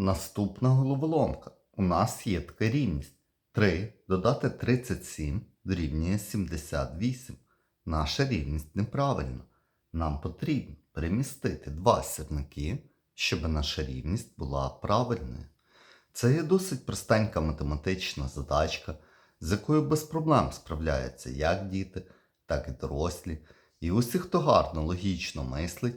Наступна головоломка. У нас є така рівність. 3 додати 37 дорівнює 78. Наша рівність неправильна. Нам потрібно перемістити два сірники, щоб наша рівність була правильною. Це є досить простенька математична задачка, з якою без проблем справляються як діти, так і дорослі. І усі, хто гарно логічно мислить,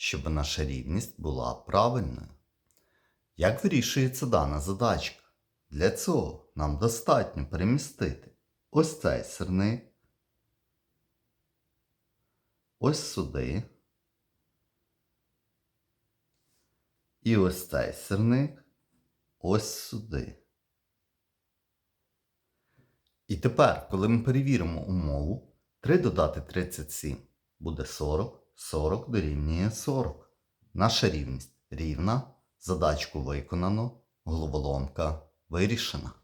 щоб наша рівність була правильною. Як вирішується дана задачка? Для цього нам достатньо перемістити ось цей сирник, ось сюди. І ось цей сирник ось сюди. І тепер, коли ми перевіримо умову, 3 додати 37 буде 40, 40 дорівнює 40. Наша рівність рівна, задачку виконано, головоломка вирішена.